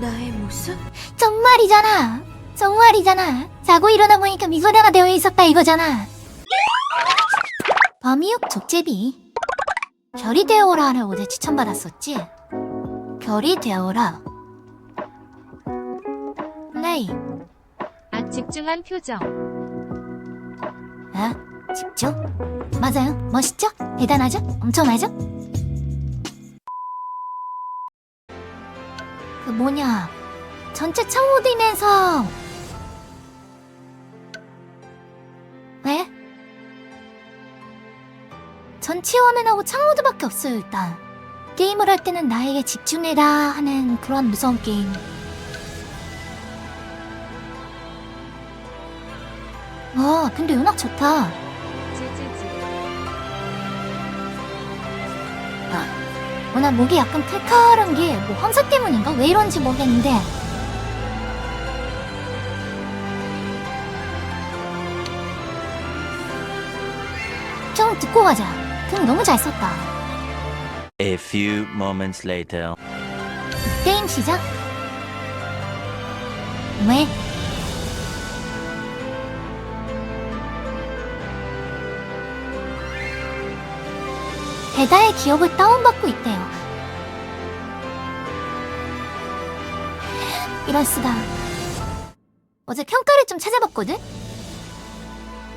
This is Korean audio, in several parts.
나의 모습? 정말이잖아. 정말이잖아. 자고 일어나 보니까 미소녀가 되어 있었다 이거잖아. 범이육 족제비. 별이 되어라를 어제 추천받았었지? 별이 되어라. 플레이. 악 집중한 표정. 아, 집중? 맞아요. 멋있죠? 대단하죠? 엄청나죠? 그 뭐냐. 전체 창호디면서 왜? 전체 화면하고 창호드밖에 없어요 일단 게임을 할 때는 나에게 집중해라 하는 그런 무서운 게임 와 근데 음악 좋다 어, 나 목이 약간 칼칼한 게 뭐 황사 때문인가? 왜 이런지 모르겠는데 좀 듣고 가자 등 너무 잘 썼다 A few moments later. 게임 시작 왜? 배다의 기억을 다운받고 있대요 이럴 수가. 어제 평가를 좀 찾아봤거든?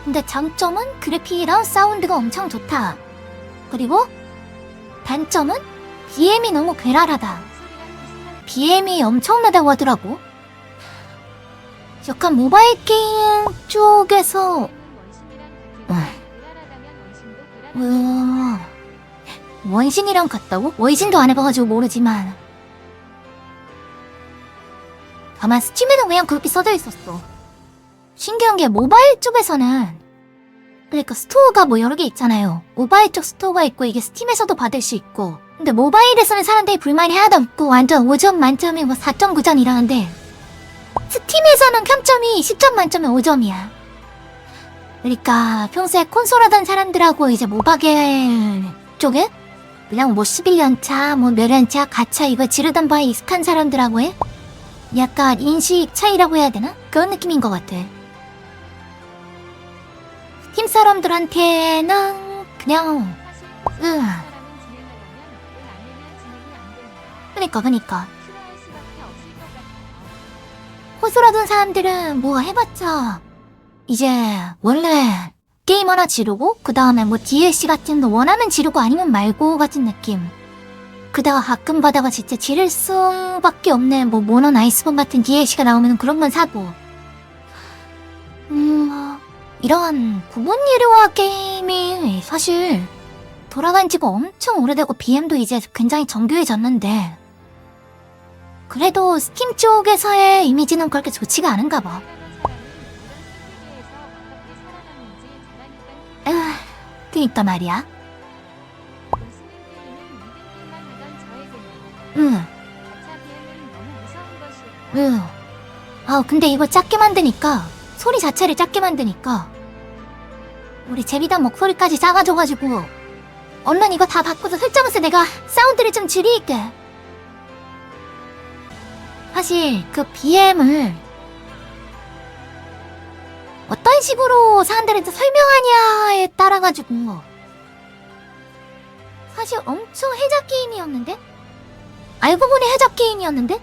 근데 장점은 그래픽이랑 사운드가 엄청 좋다. 그리고 단점은 BM이 너무 괴랄하다. BM이 엄청나다고 하더라고. 약간 모바일 게임 쪽에서 어, 원신이랑 같다고? 원신도 안 해봐가지고 모르지만 아마 스팀에는 그냥 그렇게 써져 있었어. 신기한 게 모바일 쪽에서는 그러니까 스토어가 뭐 여러 개 있잖아요. 모바일 쪽 스토어가 있고 이게 스팀에서도 받을 수 있고 근데 모바일에서는 사람들이 불만이 하나도 없고 완전 5점 만점이 뭐 4.9점 이라는데 스팀에서는 평점이 10점 만점에 5점이야. 그러니까 평소에 콘솔 하던 사람들하고 이제 모바일 쪽에 그냥 뭐 11년차 뭐 몇 년차 가차 이거 지르던 바에 익숙한 사람들하고 해 약간 인식 차이라고 해야 되나? 그런 느낌인 것 같아. 팀 사람들한테는 그냥 으 그니까 그니까 호소라던 사람들은 뭐 해봤자 이제 원래 게임 하나 지르고 그 다음에 뭐 DLC 같은 거 원하면 지르고 아니면 말고 같은 느낌. 그다가 가끔 바다가 진짜 지를 수밖에 없는 뭐 모넌 아이스본 같은 DLC가 나오면 그런 건 사고 음 어, 이런 구분 유료화 게임이 사실 돌아간 지가 엄청 오래되고 BM도 이제 굉장히 정교해졌는데 그래도 스팀 쪽에서의 이미지는 그렇게 좋지가 않은가 봐. 에휴, 그니까 말이야. 응. 응. 아, 근데 이거 작게 만드니까, 소리 자체를 작게 만드니까, 우리 제비단 목소리까지 작아져가지고, 얼른 이거 다 바꿔서 설정해서 내가 사운드를 좀 줄일게. 사실, 그 BM을, 어떤 식으로 사람들한테 설명하냐에 따라가지고, 사실 엄청 해작 게임이었는데? 알고 보니 해적 게임이었는데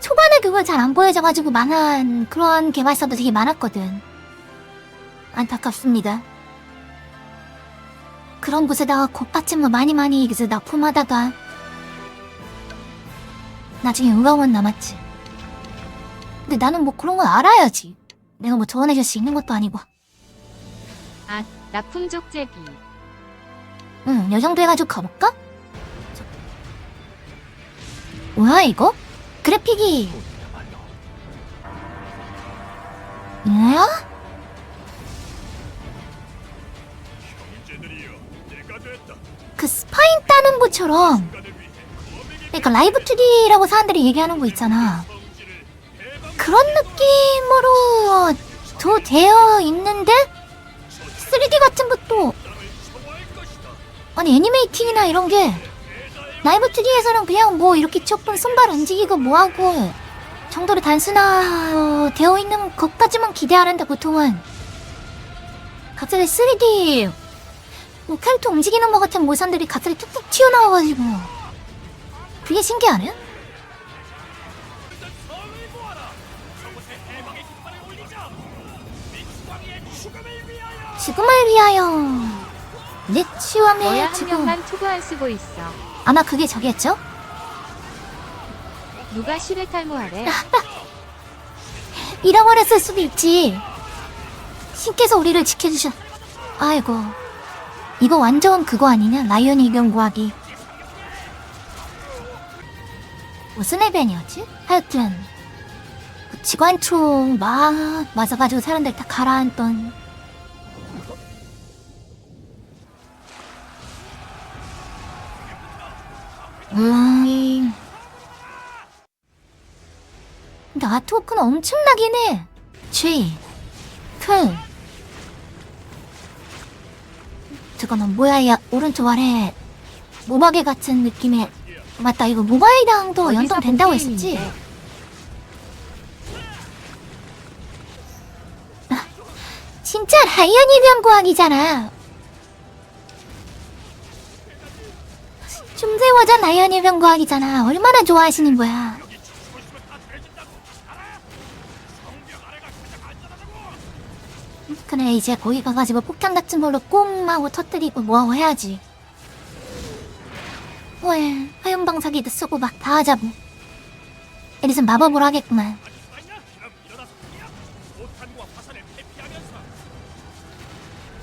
초반에 그걸 잘 안 보여져가지고 망한 그런 개발사도 되게 많았거든. 안타깝습니다. 그런 곳에다가 곱받침을 뭐 많이 많이 그래서 납품하다가 나중에 의가원 남았지. 근데 나는 뭐 그런 건 알아야지. 내가 뭐 조언해줄 수 있는 것도 아니고. 악 납품족 제비. 응, 요 정도 해가지고 가볼까? 뭐야 이거? 그래픽이 뭐야? 그 스파인 따는 것처럼 그러니까 라이브 2D라고 사람들이 얘기하는 거 있잖아 그런 느낌으로 도 되어 있는데? 3D 같은 것도. 아니 애니메이팅이나 이런 게 라이브 2D에서는 그냥 뭐 이렇게 조금 손발 움직이고 뭐하고 정도로 단순화 되어 있는 것까지만 기대하는데 보통은. 갑자기 3D 뭐 캐릭터 움직이는 것 같은 모션들이 갑자기 툭툭 튀어나와가지고. 그게 신기하네? 죽음을 위하여 내 너야 치유함의 한 명만 투구 안 쓰고 있어. 아마 그게 저겠죠? 누가 시를 탈모하래? 잃어버렸을 수도 있지. 신께서 우리를 지켜주셨. 아이고. 이거 완전 그거 아니냐? 라이언 이경 구하기. 무슨 해변이었지? 하여튼. 그 지관총 막 맞아가지고 사람들 다 가라앉던. 음. 근데 아트워크는 엄청나긴 해. G, 풀. 저거는 뭐야, 야, 오른쪽 아래. 모바게 같은 느낌의. 맞다, 이거 어디서 연동된다고 본 했었지? 게임인데? 진짜 라이언이 변구하기잖아. 춤새 버전 라이언이 변구하기잖아. 얼마나 좋아하시는 거야. 그래 이제 거기 가가지고 폭탄 같은 걸로 꼼 하고 터뜨리고 뭐하고 해야지. 왜 화염방사기도 쓰고 막 다 하자고. 에리슨 마법으로 하겠구만.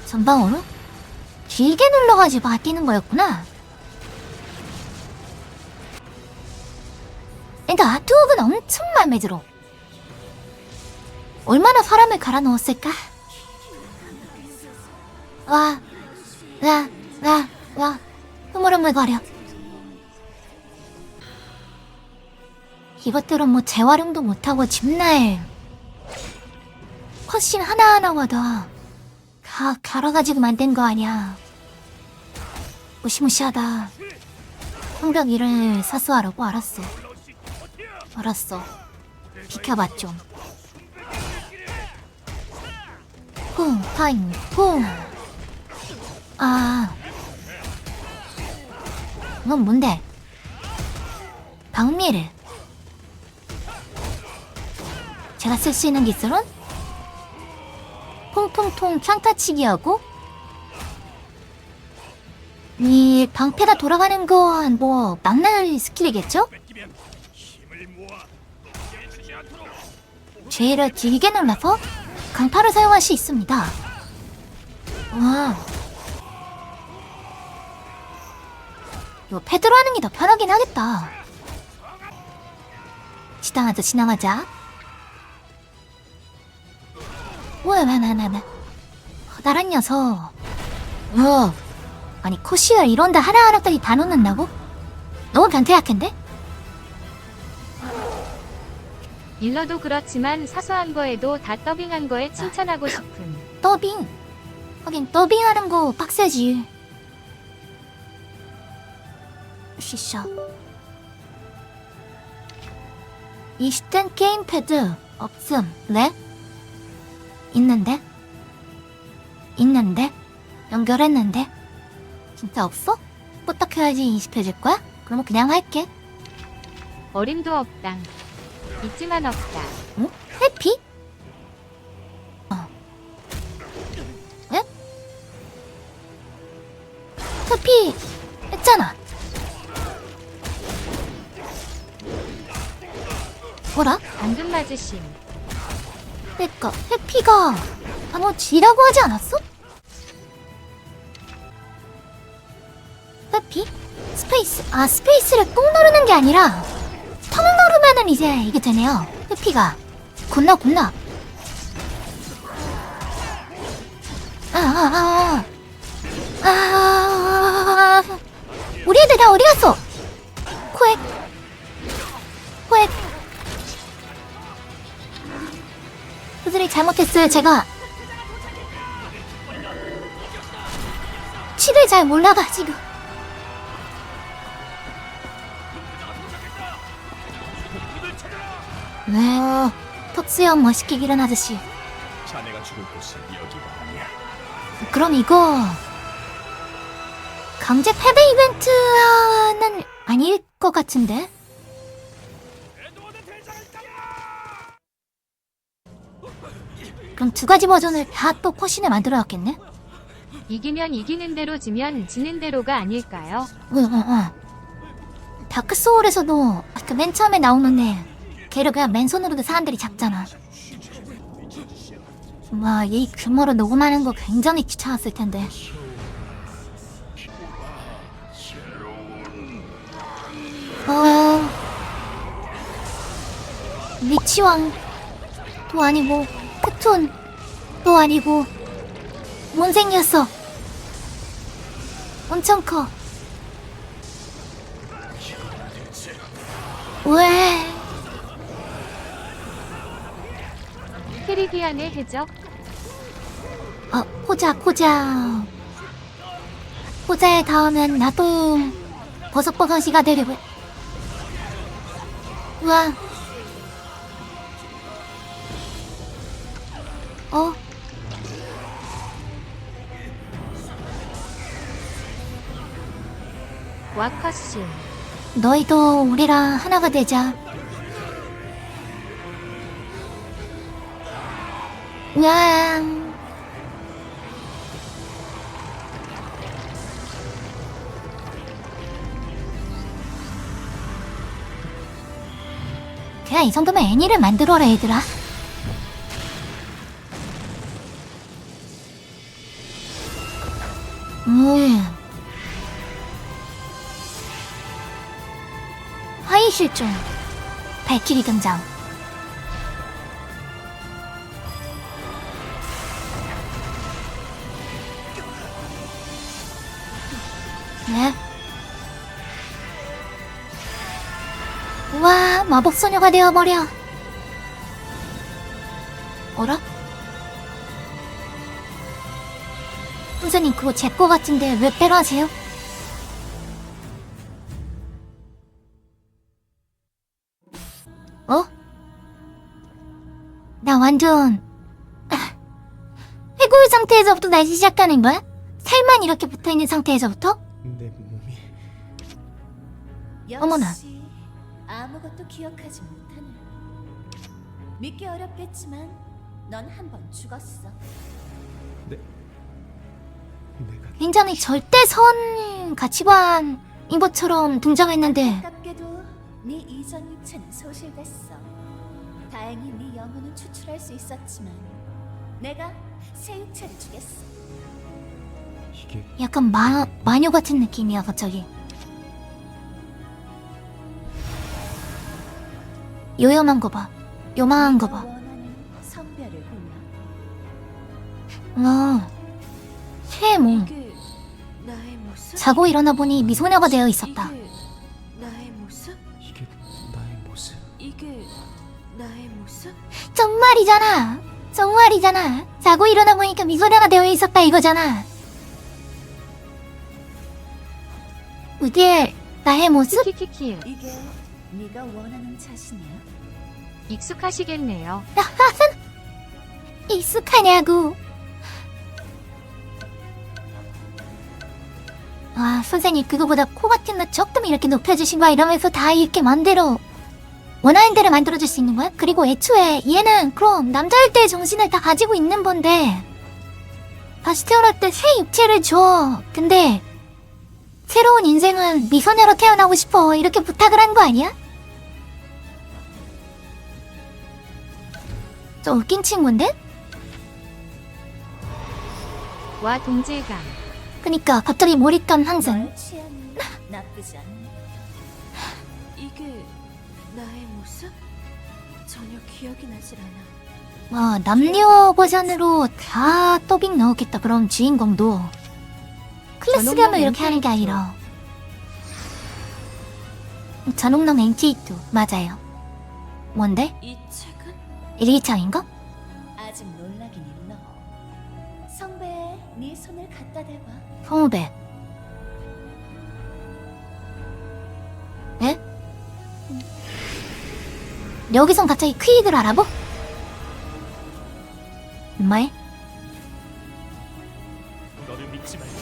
전방으로? 길게 눌러가지고 아끼는 거였구나. 아트웍은 엄청 마음에 들어. 얼마나 사람을 갈아 넣었을까? 와, 와, 와, 와, 흐물흐물거려. 이것들은 뭐 재활용도 못하고 집날 컷신 하나하나마다 다 갈아가지고 만든 거 아니야. 무시무시하다. 성벽 일을 사수하라고 알았어. 알았어. 비켜봐 좀. 쿵, 파인, 쿵. 아. 이건 뭔데? 박미를. 제가 쓸 수 있는 기술은? 통통통 평타치기하고 이 방패가 돌아가는 건 뭐 막날 스킬이겠죠? 죄를 길게 눌러서 강타를 사용할 수 있습니다. 와. 이거 패드로 하는 게 더 편하긴 하겠다. 지나가자, 지나가자. 왜, 왜, 왜, 왜, 왜. 커다란 녀석. 어. 아니, 코시를 이런데 하나하나까지 다 넣는다고? 너무 변태 약한데? 일러도 그렇지만 사소한 거에도 다 더빙한 거에 칭찬하고 싶음. 더빙. 하긴 더빙하는 거 빡세지. 쉬셔. 20단 게임 패드 없음. 네? 있는데? 있는데? 연결했는데? 진짜 없어? 부탁해야지 인식해줄 거야? 그러면 그냥 할게. 어림도 없당. 있지만 없다. 응? 해피? 어. 에? 해피 했잖아. 뭐라? 방금 맞으심. 그니까 해피가 단어 G라고 하지 않았어? 해피? 스페이스 아 스페이스를 꼭 누르는 게 아니라 텅 누르면은 이제 이게 되네요. 해피가. 겁나 겁나. 아아아아. 아, 아, 아, 아, 우리 애들 다 어디 갔어? 코엑. 코엑. 그들이 잘못했어요 제가. 치를 잘 몰라가지고 왜 턱수염 멋있게 기른 아저씨 자네가 죽을 곳은 여기가 아니야. 그럼 이거 강제 패배 이벤트는 아닐 것 같은데? 그럼 두 가지 버전을 다또 포신에 만들어야겠네? 이기면 이기는 대로 지면 지는 대로가 아닐까요? 응, 응, 응. 다크 소울에서도 그맨 처음에 나오는 애 걔를 그냥 맨손으로도 사람들이 잡잖아. 와, 얘 규모로 녹음하는 거 굉장히 귀찮았을 텐데. 어, 미치왕 도 아니고 크톤 도 아니고 못생겼어. 엄청 커. 왜? 캐리비안의 해적 어, 포자, 포자. 포자에 닿으면 나도 버섯버섯이가 되려고. 우와. 어? 와커스 너희도 우리랑 하나가 되자. 와. 그냥 이 정도면 애니를 만들어라 얘들아. 음. 화이 실종. 발키리 등장. 마법 소녀가 되어버려. 어라? 선생님, 그거 제 거 같은데 왜 빼라세요? 어? 나 완전 아, 해골 상태에서부터 다시 시작하는 거야? 살만 이렇게 붙어있는 상태에서부터? 내 몸이 어머나. 아무것도 기억하지 못하네. 믿기 어렵겠지만 넌 한 번 죽었어. 내가 굉장히 절대 선 가치관인 것처럼 등장했는데 안타깝게도 네 이전 육체는 소실됐어. 다행히 네 영혼은 추출할 수 있었지만 내가 새 육체를 주겠어. 이게 약간 마, 마녀 같은 느낌이야 갑자기 요염한 거 봐 요망한 네가 거봐 원하는 성별을 골라. 와 이게 나의 모습? 자고 일어나 보니 미소녀가 되어 있었다 이게 나의 모습? 이게 나의 모습. 이게 나의 모습? 정말이잖아 정말이잖아 자고 일어나 보니까 미소녀가 되어 있었다 이거잖아 이게 나의 모습? 이게 네가 원하는 자신이야. 익숙하시겠네요. 익숙하냐고. 아, 선생님, 그거보다 코 같은 거 조금 이렇게 높여주신 거야. 이러면서 다 이렇게 맘대로, 원하는 대로 만들어줄 수 있는 거야? 그리고 애초에 얘는 그럼 남자일 때의 정신을 다 가지고 있는 건데, 다시 태어날 때 새 육체를 줘. 근데, 새로운 인생은 미소녀로 태어나고 싶어. 이렇게 부탁을 한 거 아니야? 좀 웃긴 친구인데? 와 동질감 그니까 갑자기 몰입감 항상 취향이 나쁘지 않네. 이게 나의 모습? 전혀 기억이 나질 않아. 와 남녀 버전으로 다 더빙 넣었겠다 그럼 주인공도 클래스감을 이렇게 하는 게 아니라 전홍록 NK2 맞아요 뭔데? 이 책은? 일기창인가? 아직 놀라긴 일러. 성배에 네 손을 갖다 대봐. 성우배 에? 여기선 갑자기 퀴익을 알아보? 말? 너를 믿지 말고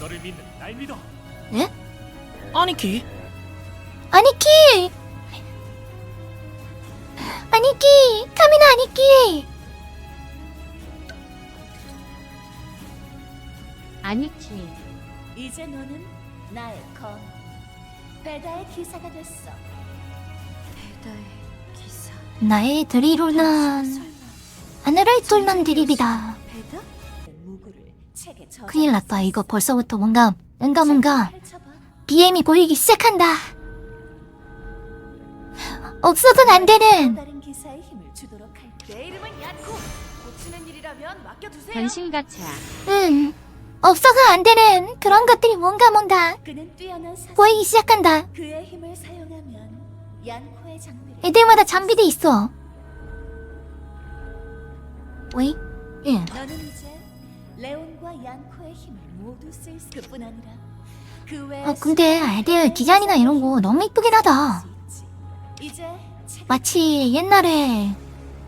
너를 믿는 날 믿어. 예? 아니키 아니키! 아니키! 카미나 아니키! 이제 너는 나의 검 배다의 기사가 됐어 배다의 기사. 나의 드리로는 설마 하늘을 뚫는 드립이다. 배다? 무구를 책에 적어 큰일 났다. 이거 벌써부터 뭔가, 뭔가 뭔가. BM이 보이기 시작한다. 없어서는 안 되는 내 이름은 얀코. 고치는 일이라면 맡겨두세요. 변신 가차. 응. 없어서 안 되는 그런 것들이 뭔가 뭔가 그는 뛰어난 사슬 보이기 시작한다. 그의 힘을 사용하면 얀코의 장비를 애들마다 장비도 있어. 왜? 응. 너는 이제 레온과 얀코의 힘을 모두 쓸 수- 그뿐 아니라 그 외에 아, 근데 아이들 디자인이나 이런 거 너무 이쁘긴 하다. 이제 마치 옛날에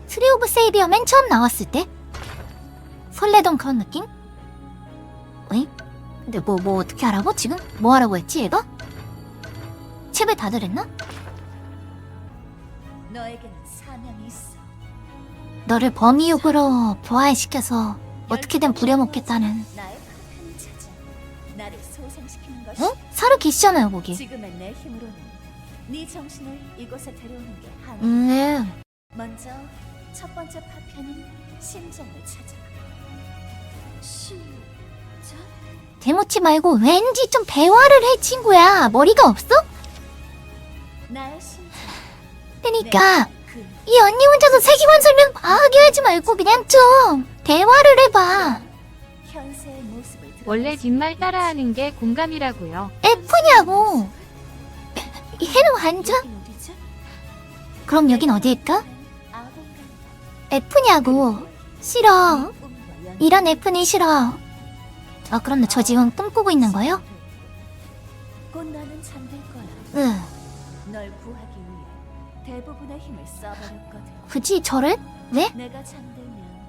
트리 오브 세이비어 맨 처음 나왔을 때 설레던 그런 느낌? 어이? 근데 뭐, 뭐 어떻게 하라고? 지금? 뭐 하라고 했지 얘가? 칩을 다들 했나? 너에게는 사명이 있어 너를 범이육으로 부활시켜서 어떻게든 부려먹겠다는 나의 파편을 찾아 나를 소생시키는 것이 어? 사르 계시잖아요 거기 지금의 내 힘으로는 네 정신을 이곳에 데려오는 게 하나 음 먼저 첫 번째 파편인 심장을 찾아 심장? 대모치 말고 왠지 좀 대화를 해 친구야 머리가 없어? 나의 심장 그니까 그이 언니 혼자서 세계관 설명 과하게 하지 말고 그냥 좀 대화를 해봐 현세의 모습을 원래 수 뒷말. 따라하는 게 공감이라고요. F냐고 얘는 완전? 그럼 여긴 어디일까? F냐고 싫어 이런 F는 싫어 아 그런데 저 지금 꿈꾸고 있는 거예요? 곧 너는 잠들 거야 응널 구하기 위해 대부분의 힘을 써버렸거든 굳이 저를? 왜? 내가 잠들면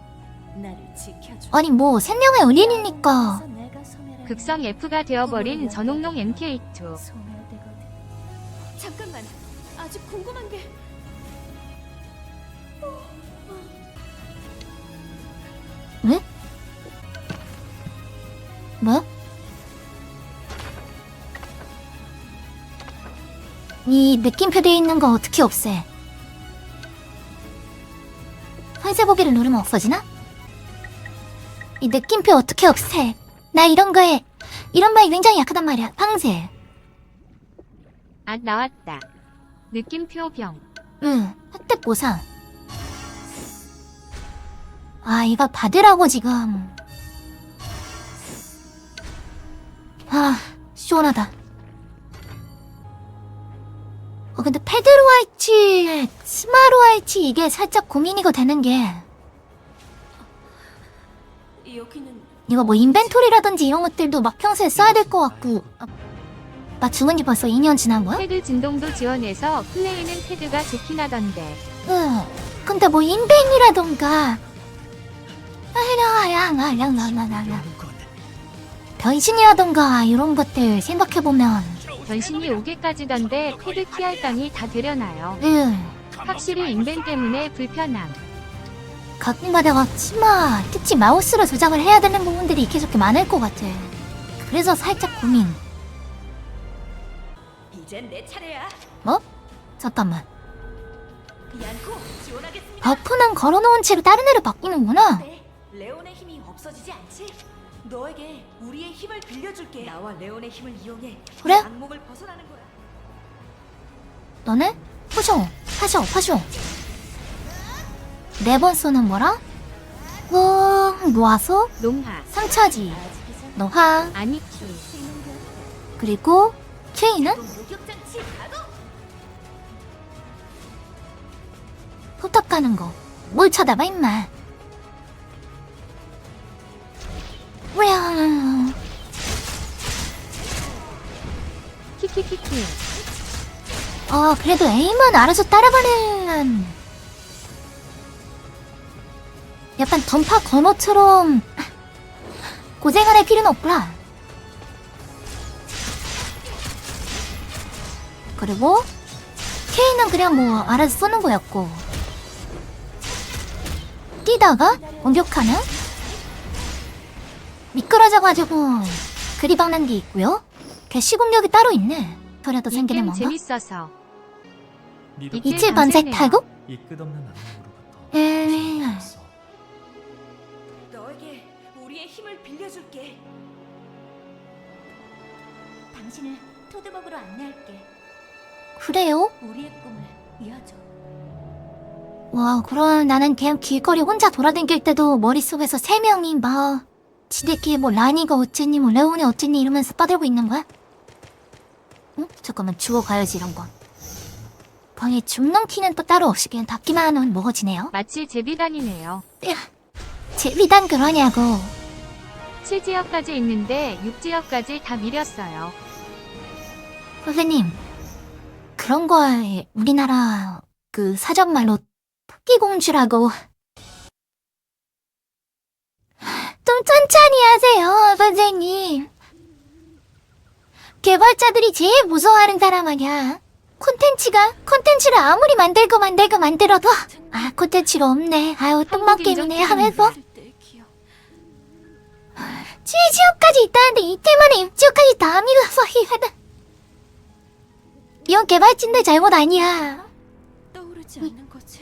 나를 지켜줘 아니 뭐 생명의 은인이니까 내가 극성 F가 되어버린 전홍록 MK2. 소멸되거든 잠깐만. 아직 궁금한 게. 뭐? 이 느낌표 돼 있는 거 어떻게 없애? 화세 보기를 누르면 없어지나? 이 느낌표 어떻게 없애? 나 이런 거에 이런 말이 굉장히 약하단 말이야. 황새. 아 나왔다. 느낌표 병. 응. 혜택 보상. 아 이거 받으라고 지금. 아 시원하다. 어 근데 패드로와이치, 스마로와이치 이게 살짝 고민이가 되는 게 여기는 이거 뭐 인벤토리라든지 이런 것들도 막 평소에 써야 될 것 같고 아, 나 죽은 지 벌써 2년 지난 거야? 패드 진동도 지원해서 플레이는 패드가 좋긴 하던데. 응. 근데 뭐 인벤이라던가 아야야야야야야야 변신이라던가 이런 것들 생각해보면 변신이 5개까지던데 패드 키 할당이 다 되려나요? 응. 확실히 인벤 때문에 불편함. 가끔가다가 치마 특히 마우스로 조작을 해야 되는 부분들이 계속 많을 것 같아 그래서 살짝 고민 이젠 내 차례야. 뭐? 잠깐만 지원하겠습니다. 버프는 걸어놓은 채로 다른 애로 바뀌는구나 네, 없어지지 않지? 너에게 우리의 힘을 빌려줄게. 나와 레온의 힘을 이용해 그래? 악몽을 벗어나는 거야. 너네? 파쇼 파쇼 파쇼 네 번 쏘는 뭐라? 웅 모아서 농하. 아직이잖아 너화 아니키. 그리고 K는 목욕장 치 가동. 포탑 가는 거. 뭘 쳐다봐 임마. 왜야? 키키키키. 아, 그래도 에임은 알아서 따라가는. 약간 던파 건어처럼 고생을 할 필요는 없구나. 그리고 K는 그냥 뭐 알아서 쏘는 거였고 뛰다가 공격하는 미끄러져가지고 그리 박는 게 있고요. 개시 공격이 따로 있네. 소리도 이 생기는 뭔가. 재밌어서 이칠 번째. 타고 이 끝없는 악몽으로부터 음. 벗어났어. 너에게 우리의 힘을 빌려줄게. 당신을 토드먹으로 안내할게. 그래요? 우리의 꿈을 이어줘. 와, 그럼 나는 그냥 길거리 혼자 돌아다닐 때도 머릿속에서 세 명이 막 지들끼리 뭐 라니가 어쨌니 뭐 레온이 어쨌니 이러면서 떠들고 있는 거야? 응? 잠깐만 주워 가야지 이런 건. 방에 줍는 키는 또 따로 없이 그냥 닫기만 하면 먹어지네요. 마치 제비단이네요. 제비단 그러냐고. 7지역까지 있는데 6지역까지 다 밀렸어요. 선생님, 그런 걸 우리나라 그 사전말로 토끼공주라고 좀 천천히 하세요, 선생님. 개발자들이 제일 무서워하는 사람 아니야. 콘텐츠가 콘텐츠를 아무리 만들고 만들고 만들어도 아 콘텐츠가 없네. 아유 똥먹게임이네 하면서 지지역까지 있다는데 이틀 만에 입지역까지 다 밀어서 이거는 이건 개발진들 잘못 아니야. 떠오르지 않는 거지.